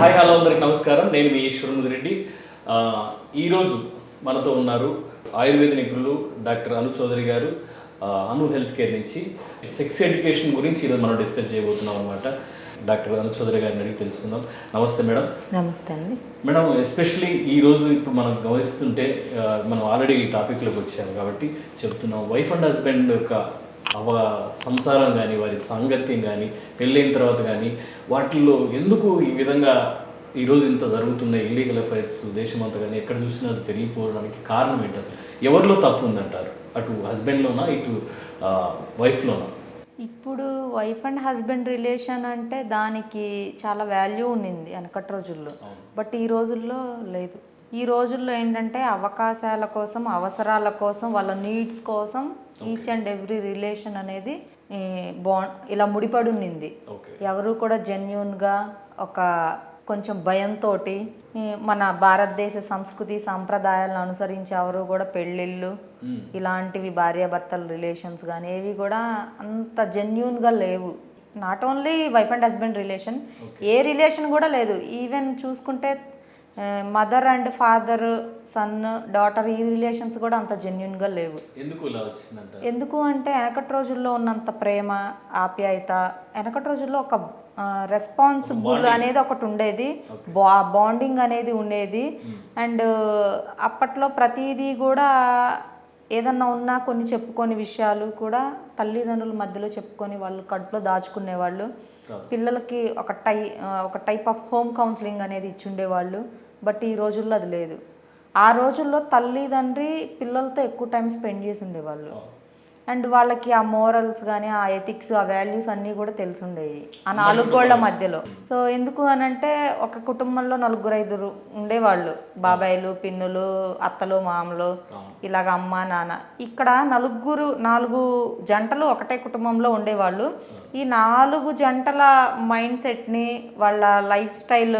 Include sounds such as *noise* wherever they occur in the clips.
Hi hello అందరికి నమస్కారం. నేను మీ ఈశ్వరముది రెడ్డి. ఈరోజు మనతో ఉన్నారు ఆయుర్వేద నిపుణులు డాక్టర్ అను చౌదరి గారు అను హెల్త్ కేర్ నుంచి. సెక్స్ ఎడ్యుకేషన్ గురించి ఈరోజు మనం డిస్కస్ చేయబోతున్నాం అనమాట డాక్టర్ అను చౌదరి గారిని అడిగి తెలుసుకుందాం. నమస్తే మేడం. నమస్తే అండి. మేడం ఎస్పెషలీ ఈ రోజు ఇప్పుడు మనం గమనిస్తుంటే మనం ఆల్రెడీ ఈ టాపిక్లోకి వచ్చాము కాబట్టి చెప్తున్నాం. వైఫ్ అండ్ హస్బెండ్ యొక్క అవ సంసారం కానీ వారి సాంగత్యం కానీ పెళ్ళైన తర్వాత కానీ వాటిల్లో ఎందుకు ఈ విధంగా ఈరోజు ఇంత జరుగుతున్న ఇల్లీగల్ అఫైర్స్ దేశమంతా కానీ ఎక్కడ చూసినా అది పెరిగిపోవడానికి కారణం ఏంటి అసలు? ఎవరిలో తప్పు ఉందంటారు? అటు హస్బెండ్లోనా ఇటు వైఫ్లోనా ఇప్పుడు వైఫ్ అండ్ హస్బెండ్ రిలేషన్ అంటే దానికి చాలా వాల్యూ ఉన్నింది వెనకటి రోజుల్లో. బట్ ఈ రోజుల్లో లేదు. ఈ రోజుల్లో ఏంటంటే అవకాశాల కోసం అవసరాల కోసం వాళ్ళ నీడ్స్ కోసం ఈచ్ అండ్ ఎవ్రీ రిలేషన్ అనేది బాండ్ ఇలా ముడిపడి ఉన్నింది ఓకే ఎవరు కూడా జెన్యున్గా ఒక కొంచెం భయంతో మన భారతదేశ సంస్కృతి సాంప్రదాయాలను అనుసరించి ఎవరు కూడా పెళ్ళిళ్ళు ఇలాంటివి భార్యాభర్తల రిలేషన్స్ కానీ ఏవి కూడా అంత జెన్యున్గా లేవు. Not only wife and husband relation A relation కూడా లేదు. ఈవెన్ చూసుకుంటే mother and father son daughter ఈ రిలేషన్స్ కూడా అంత జెన్యున్గా లేవు. ఎందుకు అంటే వెనకటి రోజుల్లో ఉన్నంత ప్రేమ ఆప్యాయత వెనకటి రోజుల్లో ఒక రెస్పాన్సిబుల్ అనేది ఒకటి ఉండేది. బా బాండింగ్ అనేది ఉండేది. అండ్ అప్పట్లో ప్రతిదీ కూడా ఏదన్నా ఉన్నా కొన్ని చెప్పుకొని విషయాలు కూడా తల్లిదండ్రుల మధ్యలో చెప్పుకొని వాళ్ళు కడుపులో దాచుకునేవాళ్ళు. పిల్లలకి ఒక టై ఒక టైప్ ఆఫ్ హోమ్ కౌన్సిలింగ్ అనేది ఇచ్చుండేవాళ్ళు. బట్ ఈ రోజుల్లో అది లేదు. ఆ రోజుల్లో తల్లిదండ్రి పిల్లలతో ఎక్కువ టైం స్పెండ్ చేసి ఉండేవాళ్ళు. అండ్ వాళ్ళకి ఆ మోరల్స్ కానీ ఆ ఎథిక్స్ ఆ వాల్యూస్ అన్నీ కూడా తెలిసుండేవి ఆ నాలుగు గోళ్ళ మధ్యలో. సో ఎందుకు అని అంటే ఒక కుటుంబంలో నలుగురు ఐదుగురు ఉండేవాళ్ళు. బాబాయిలు పిన్నులు అత్తలు మామలు ఇలాగ అమ్మ నాన్న. ఇక్కడ నలుగురు నాలుగు జంటలు ఒకటే కుటుంబంలో ఉండేవాళ్ళు. ఈ నాలుగు జంటల మైండ్ సెట్ని వాళ్ళ లైఫ్ స్టైల్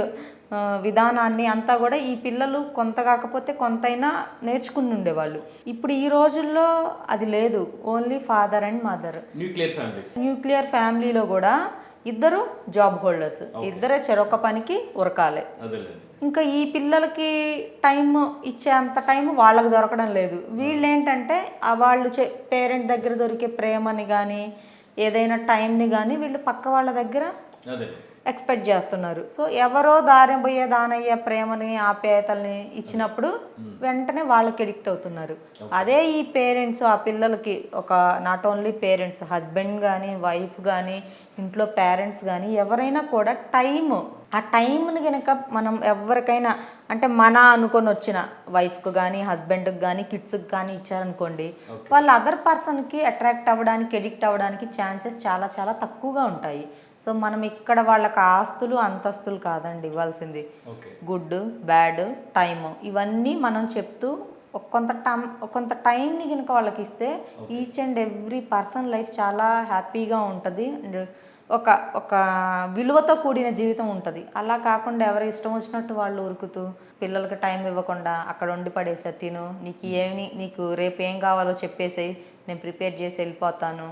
విధానాన్ని అంతా కూడా ఈ పిల్లలు కొంత కాకపోతే కొంతైనా నేర్చుకుని ఉండేవాళ్ళు. ఇప్పుడు ఈ రోజుల్లో అది లేదు. Only father and mother nuclear families nuclear ఫ్యామిలీలో కూడా ఇద్దరు జాబ్ హోల్డర్స్ ఇద్దరే చెరొక పనికి ఉరకాలి. ఇంకా ఈ పిల్లలకి టైం ఇచ్చే అంత టైం వాళ్ళకి దొరకడం లేదు. వీళ్ళు ఏంటంటే ఆ వాళ్ళు పేరెంట్ దగ్గర దొరికే ప్రేమని కానీ ఏదైనా టైంని కానీ వీళ్ళు పక్క వాళ్ళ దగ్గర ఎక్స్పెక్ట్ చేస్తున్నారు. సో ఎవరో దారి పోయే దానయ్య ప్రేమని ఆప్యాయతల్ని ఇచ్చినప్పుడు వెంటనే వాళ్ళకి ఎడిక్ట్ అవుతున్నారు. అదే ఈ పేరెంట్స్ ఆ పిల్లలకి ఒక నాట్ ఓన్లీ పేరెంట్స్ హస్బెండ్ కానీ వైఫ్ కానీ ఇంట్లో పేరెంట్స్ కానీ ఎవరైనా కూడా టైం ఆ టైంని కనుక మనం ఎవరికైనా అంటే మన అనుకొని వచ్చిన వైఫ్కి కానీ హస్బెండ్కి కానీ కిడ్స్కి కానీ ఇచ్చారనుకోండి వాళ్ళ అదర్ పర్సన్కి అట్రాక్ట్ అవ్వడానికి ఎడిక్ట్ అవ్వడానికి ఛాన్సెస్ చాలా చాలా తక్కువగా ఉంటాయి. సో మనం ఇక్కడ వాళ్ళకి ఆస్తులు అంతస్తులు కాదండి ఇవ్వాల్సింది. గుడ్ బ్యాడ్ టైమ్ ఇవన్నీ మనం చెప్తూ కొంత టైం కొంత టైంని కనుక వాళ్ళకి ఇస్తే each and every person life చాలా హ్యాపీగా ఉంటుంది. అండ్ ఒక ఒక విలువతో కూడిన జీవితం ఉంటుంది. అలా కాకుండా ఎవరు ఇష్టం వచ్చినట్టు వాళ్ళు ఉరుకుతూ పిల్లలకి టైం ఇవ్వకుండా అక్కడ వండి పడేసా తిను నీకు ఏమి నీకు రేపు ఏం కావాలో చెప్పేసేయి నేను ప్రిపేర్ చేసి వెళ్ళిపోతాను.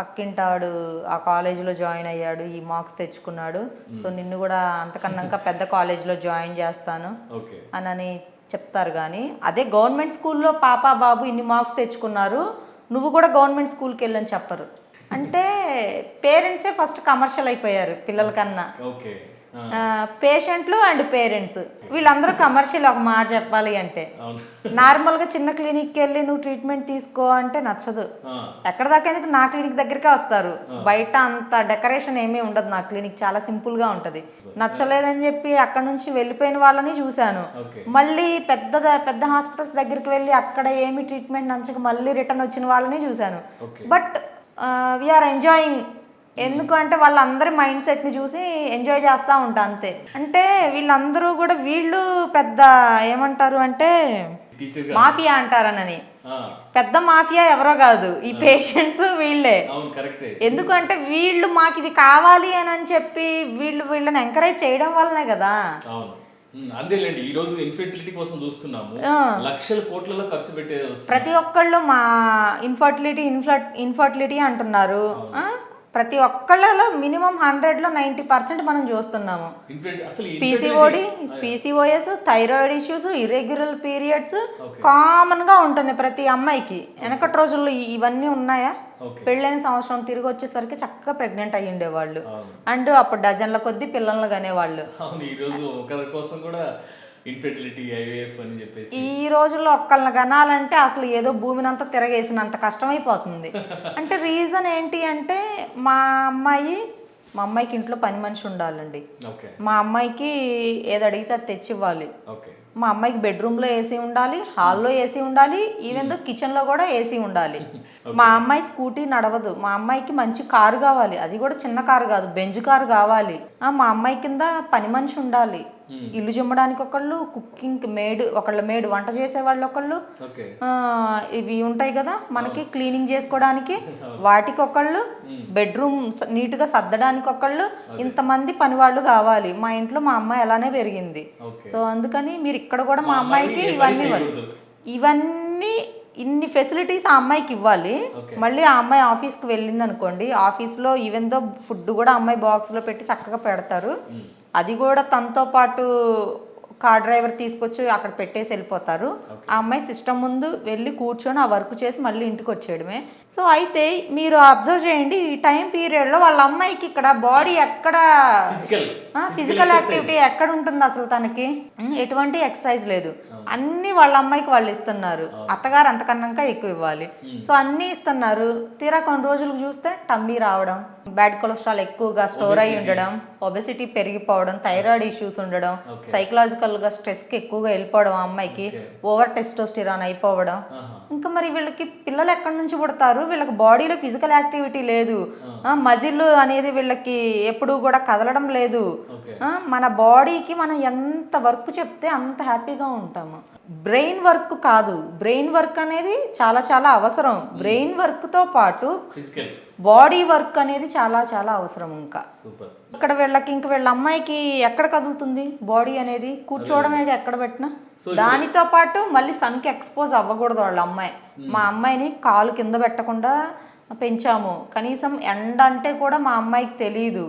పక్కింటాడు ఆ కాలేజీలో జాయిన్ అయ్యాడు ఈ మార్క్స్ తెచ్చుకున్నాడు. సో నిన్ను కూడా అంతకన్నాక పెద్ద కాలేజీలో జాయిన్ చేస్తాను అని చెప్తారు కానీ అదే గవర్నమెంట్ స్కూల్లో పాప బాబు ఇన్ని మార్క్స్ తెచ్చుకున్నారు నువ్వు కూడా గవర్నమెంట్ స్కూల్కి వెళ్ళని చెప్పరు. అంటే పేరెంట్సే ఫస్ట్ కమర్షియల్ అయిపోయారు పిల్లల కన్నా పేషెంట్లు అండ్ పేరెంట్స్. వీళ్ళందరూ కమర్షియల్ ఒక మాట చెప్పాలి అంటే. నార్మల్గా చిన్న క్లినిక్కి వెళ్ళి నువ్వు ట్రీట్మెంట్ తీసుకో అంటే నచ్చదు. ఎక్కడ దాకా ఎందుకు నా క్లినిక్ దగ్గరికే వస్తారు? బయట అంత డెకరేషన్ ఏమీ ఉండదు నా క్లినిక్ చాలా సింపుల్గా ఉంటది నచ్చలేదని చెప్పి అక్కడ నుంచి వెళ్ళిపోయిన వాళ్ళని చూశాను. మళ్ళీ పెద్ద పెద్ద హాస్పిటల్స్ దగ్గరికి వెళ్ళి అక్కడ ఏమి ట్రీట్మెంట్ నచ్చక మళ్ళీ రిటర్న్ వచ్చిన వాళ్ళని చూశాను. బట్ వీఆర్ ఎంజాయింగ్ ఎందుకు అంటే వాళ్ళందరి మైండ్ సెట్ని చూసి ఎంజాయ్ చేస్తూ ఉంటా అంతే. అంటే వీళ్ళందరూ కూడా వీళ్ళు పెద్ద ఏమంటారు అంటే మాఫియా అంటారనని. పెద్ద మాఫియా ఎవరో కాదు. ఈ పేషెంట్స్ వీళ్ళే. ఎందుకంటే వీళ్ళు మాకు ఇది కావాలి అని అని చెప్పి వీళ్ళు వీళ్ళని ఎంకరేజ్ చేయడం వల్లనే కదా. అంతేలేండి. ఈ రోజు ఇన్ఫెర్టిలిటీ కోసం చూస్తున్నాము. లక్షల కోట్లలో ఖర్చు వస్తుంది. ప్రతి ఒక్కళ్ళు మా ఇన్ఫర్టిలిటీ ఇన్ఫర్టిలిటీ అంటున్నారు? ప్రతి ఒక్కళ్ళలో మినిమం హండ్రెడ్లో నైంటీ పర్సెంట్ మనం చూస్తున్నాము. PCOD PCOS thyroid issues irregular periods Okay. కామన్గా ఉంటున్నాయి ప్రతి అమ్మాయికి. వెనకటి రోజుల్లో ఇవన్నీ ఉన్నాయా. పెళ్ళైన సంవత్సరం తిరిగి వచ్చేసరికి చక్కగా ప్రెగ్నెంట్ అయ్యి ఉండేవాళ్ళు. అండ్ అప్పుడు డజన్ల కొద్దీ పిల్లలను కనేవాళ్ళు. ఇన్ఫెర్టిలిటీ ఐవీఎఫ్ అని చెప్పేసి. ఈ రోజుల్లో ఒక్కళ్ళని కనాలంటే అసలు ఏదో భూమిని అంతా తిరగేసినంత కష్టమైపోతుంది. *laughs* అంటే రీజన్ ఏంటి అంటే మా అమ్మాయి మా అమ్మాయికి ఇంట్లో పని మనిషి ఉండాలండి. మా అమ్మాయికి ఏది అడిగితే అది తెచ్చి ఇవ్వాలి మా అమ్మాయికి బెడ్రూమ్లో ఏసీ ఉండాలి హాల్లో ఏసీ ఉండాలి ఈవెన్ దో కిచెన్లో కూడా ఏసీ ఉండాలి. *laughs* మా అమ్మాయి స్కూటీ నడవదు. మా అమ్మాయికి మంచి కారు కావాలి. అది కూడా చిన్న కారు కాదు బెంజ్ కారు కావాలి. మా అమ్మాయి కింద పని మనిషి ఉండాలి. ఇల్లు చిమ్మడానికి ఒకళ్ళు కుకింగ్ మేడ్ ఒకళ్ళు మేడ్ వంట చేసే వాళ్ళు ఒకళ్ళు. ఇవి ఉంటాయి కదా మనకి క్లీనింగ్ చేసుకోవడానికి. *laughs* వాటికి ఒకళ్ళు బెడ్రూమ్ స- నీట్గా సర్దడానికి ఒకళ్ళు ఇంతమంది పని వాళ్ళు కావాలి. మా ఇంట్లో మా అమ్మాయి అలానే పెరిగింది. సో అందుకని మీరు ఇక్కడ కూడా మా అమ్మాయికి ఇవన్నీ. ఇవన్నీ ఇన్ని ఫెసిలిటీస్ ఆ అమ్మాయికి ఇవ్వాలి. మళ్ళీ ఆ అమ్మాయి ఆఫీస్కి వెళ్ళింది అనుకోండి ఆఫీస్లో ఈవెన్ దో ఫుడ్ కూడా అమ్మాయి బాక్స్లో పెట్టి చక్కగా పెడతారు. అది కూడా తనతో పాటు కార్ డ్రైవర్ తీసుకొచ్చి అక్కడ పెట్టేసి వెళ్ళిపోతారు. ఆ అమ్మాయి సిస్టమ్ ముందు వెళ్ళి కూర్చొని ఆ వర్క్ చేసి మళ్ళీ ఇంటికి వచ్చేయడమే. సో అయితే మీరు అబ్జర్వ్ చేయండి ఈ టైం పీరియడ్లో వాళ్ళ అమ్మాయికి ఇక్కడ బాడీ ఎక్కడ ఫిజికల్ యాక్టివిటీ ఎక్కడ ఉంటుంది అసలు తనకి? ఎటువంటి ఎక్సర్సైజ్ లేదు. అన్ని వాళ్ళ అమ్మాయికి వాళ్ళు ఇస్తున్నారు. అత్తగారు అంతకన్నాక ఎక్కువ ఇవ్వాలి. సో అన్ని ఇస్తున్నారు. తీరా కొన్ని రోజులకు చూస్తే టమ్మీ రావడం బ్యాడ్ కొలెస్ట్రాల్ ఎక్కువగా స్టోర్ అయి ఉండడం ఒబెసిటీ పెరిగిపోవడం థైరాయిడ్ ఇష్యూస్ ఉండడం సైకలాజికల్గా స్ట్రెస్కి ఎక్కువగా వెళ్ళిపోవడం ఆ అమ్మాయికి ఓవర్ టెస్టోస్టిరాన్ అయిపోవడం. ఇంకా మరి వీళ్ళకి పిల్లలు ఎక్కడి నుంచి పుడతారు? వీళ్ళకి బాడీలో ఫిజికల్ యాక్టివిటీ లేదు. మజిల్ అనేది వీళ్ళకి ఎప్పుడు కూడా కదలడం లేదు. మన బాడీకి మనం ఎంత వర్క్ చెప్తే అంత హ్యాపీగా ఉంటాము. బ్రెయిన్ వర్క్ కాదు. బ్రెయిన్ వర్క్ అనేది చాలా చాలా అవసరం. బ్రెయిన్ వర్క్తో పాటు ఫిజికల్ బాడీ వర్క్ అనేది చాలా చాలా అవసరం ఇంకా. ఇక్కడ వీళ్ళకి ఇంక వీళ్ళ అమ్మాయికి ఎక్కడ కదులుతుంది బాడీ అనేది? కూర్చోవడమే ఎక్కడ పెట్టినా? దానితో పాటు మళ్ళీ సన్కి ఎక్స్పోజ్ అవ్వకూడదు వాళ్ళ అమ్మాయి. మా అమ్మాయిని కాలు కింద పెట్టకుండా పెంచాము. కనీసం ఎండ అంటే కూడా మా అమ్మాయికి తెలియదు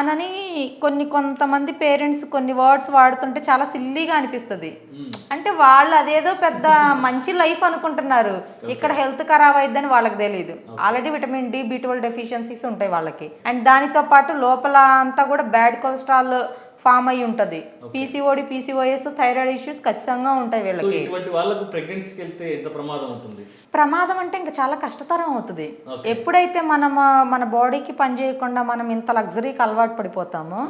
అనని కొన్ని కొంతమంది పేరెంట్స్ కొన్ని వర్డ్స్ వాడుతుంటే చాలా సిల్లీగా అనిపిస్తుంది. అంటే వాళ్ళు అదేదో పెద్ద మంచి లైఫ్ అనుకుంటున్నారు. ఇక్కడ హెల్త్ ఖరాబ్ అయిద్దని వాళ్ళకి తెలియదు already vitamin D B twelve deficiencies ఉంటాయి వాళ్ళకి. అండ్ దానితో పాటు లోపల అంతా కూడా బ్యాడ్ కొలెస్ట్రాల్ ఫామ్ అయి ఉంటుంది. పీసీఓడి పీసీఓఎస్ థైరాయిడ్ ఇష్యూస్ ఖచ్చితంగా ఉంటాయి వీళ్ళకి. ఇటువంటి వాళ్ళకు ప్రెగ్నెన్సీకి వెళ్తే ఎంత ప్రమాదం ఉంటుంది ప్రమాదం అంటే ఇంకా చాలా కష్టతరం అవుతుంది. ఎప్పుడైతే మనం మన బాడీకి పని చేయకుండా మనం ఇంత లగ్జరీకి అలవాటు పడిపోతామో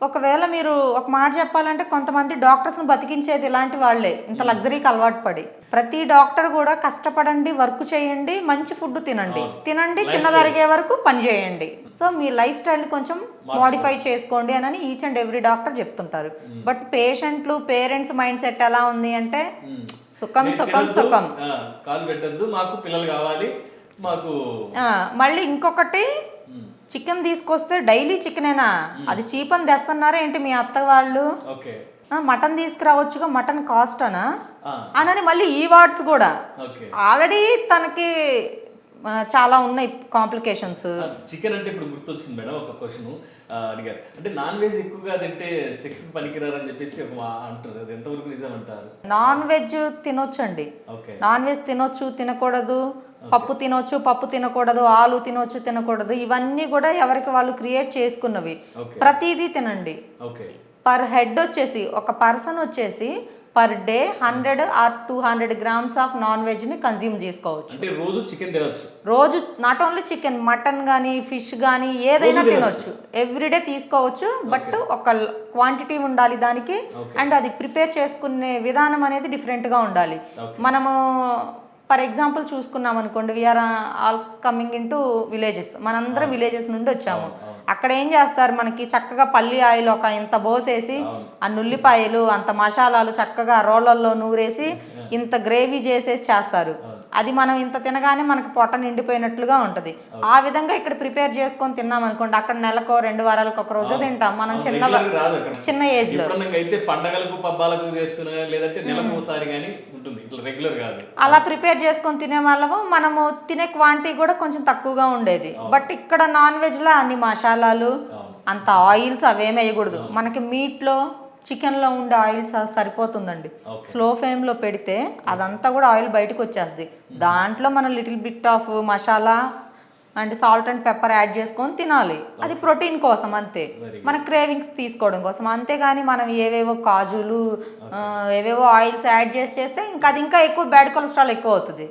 ఒకవేళ మీరు ఒక మాట చెప్పాలంటే కొంతమంది డాక్టర్స్ని బతికించేది ఇలాంటి వాళ్ళే. ఇంత లగ్జరీకి అలవాటు పడి. ప్రతి డాక్టర్ కూడా కష్టపడండి వర్క్ చేయండి మంచి ఫుడ్ తినండి. తినండి తినగలిగే వరకు పని చేయండి. సో మీ లైఫ్ స్టైల్ కొంచెం మోడిఫై చేసుకోండి అని ఈచ్ అండ్ ఎవ్రీ డాక్టర్ చెప్తుంటారు. బట్ పేషెంట్లు పేరెంట్స్ మైండ్ సెట్ ఎలా ఉంది అంటే సుఖం నేను సుఖం సుఖం. కాలు పెట్టద్దు. మాకు పిల్లలు కావాలి. మాకు మళ్ళీ ఇంకొకటి. చికెన్ తీసుకొస్తే డైలీ చికెనేనా? అది చీప్ అని తెస్తున్నారా ఏంటి మీ అత్త వాళ్ళు? మటన్ తీసుకురావచ్చుగా మటన్ కాస్ట్ అనా ఆ, అనని మళ్ళీ ఈ వార్డ్స్ కూడా. ఆల్రెడీ తనకి చాలా ఉన్నాయి కాంప్లికేషన్స్. చికెన్ అంటే ఇప్పుడు గుర్తొచ్చింది మేడం ఒక క్వశ్చన్. అడిగారు అంటే నాన్ వెజ్ ఎక్కువగా తింటే సెక్స్ పనికిరారు అని చెప్పేసి ఒక అంటారు. అది ఎంతవరకు నిజం అంటారు? నాన్ వెజ్ తినొచ్చండి. ఓకే. నాన్ వెజ్ తినొచ్చు తినకూడదు. పప్పు తినొచ్చు పప్పు తినకూడదు ఆలు తినొచ్చు తినకూడదు. ఇవన్నీ కూడా ఎవరికి వాళ్ళు క్రియేట్ చేసుకున్నవి. ప్రతిదీ తినండి. పర్ హెడ్ వచ్చేసి ఒక పర్సన్ వచ్చేసి per day hundred or two hundred grams of non వెజ్ని consume చేసుకోవచ్చు. అంటే రోజు చికెన్ తినొచ్చు. రోజు నాట్ ఓన్లీ చికెన్ మటన్ కానీ ఫిష్ కానీ ఏదైనా తినొచ్చు. ఎవ్రీడే తీసుకోవచ్చు బట్ ఒక క్వాంటిటీ ఉండాలి దానికి అండ్ అది ప్రిపేర్ చేసుకునే విధానం అనేది డిఫరెంట్గా ఉండాలి. మనము ఫర్ ఎగ్జాంపుల్ చూసుకున్నాం అనుకోండి we're all coming into villages మనందరం విలేజెస్ నుండి వచ్చాము. అక్కడ ఏం చేస్తారు? మనకి చక్కగా పల్లి ఆయిల్ ఒక ఇంత పోసేసి ఆ నుల్లిపాయలు అంత మసాలాలు చక్కగా రోళ్ళల్లో నూరేసి ఇంత గ్రేవీ చేసేసి చేస్తారు. అది మనం ఇంత తినగానే మనకి పొట్ట నిండిపోయినట్లుగా ఉంటది. ఆ విధంగా ఇక్కడ ప్రిపేర్ చేసుకొని తిన్నాం అనుకోండి అక్కడ నెలకో రెండు వారాలకు ఒక రోజు తింటాం. మనం చిన్న చిన్న ఏజ్లో. అయితే పండగలకు పబ్బాలకు చేస్తున్నా లేదంటే నెలకు ఒకసారి కానీ ఉంటుంది. రెగ్యులర్ కాదు. అలా ప్రిపేర్ చేసుకొని తినే వాళ్ళము మనము తినే క్వాంటిటీ కూడా కొంచెం తక్కువగా ఉండేది. బట్ ఇక్కడ నాన్ వెజ్లో అన్ని మసాలాలు. అంత ఆయిల్స్ అవేమి వేయకూడదు. మనకి మీట్ లో చికెన్లో ఉండే ఆయిల్స్ సరిపోతుందండి. స్లో ఫ్లేమ్లో పెడితే అదంతా కూడా ఆయిల్ బయటకు వచ్చేస్తుంది. దాంట్లో మనం little bit of masala and salt and pepper add చేసుకొని తినాలి. అది ప్రోటీన్ కోసం అంతే. మన క్రేవింగ్స్ తీసుకోవడం కోసం. అంతేగాని మనం ఏవేవో కాజులు ఏవేవో ఆయిల్స్ యాడ్ చేసి చేస్తే ఇంకా అది ఇంకా ఎక్కువ బ్యాడ్ కొలెస్ట్రాల్ ఎక్కువ అవుతుంది.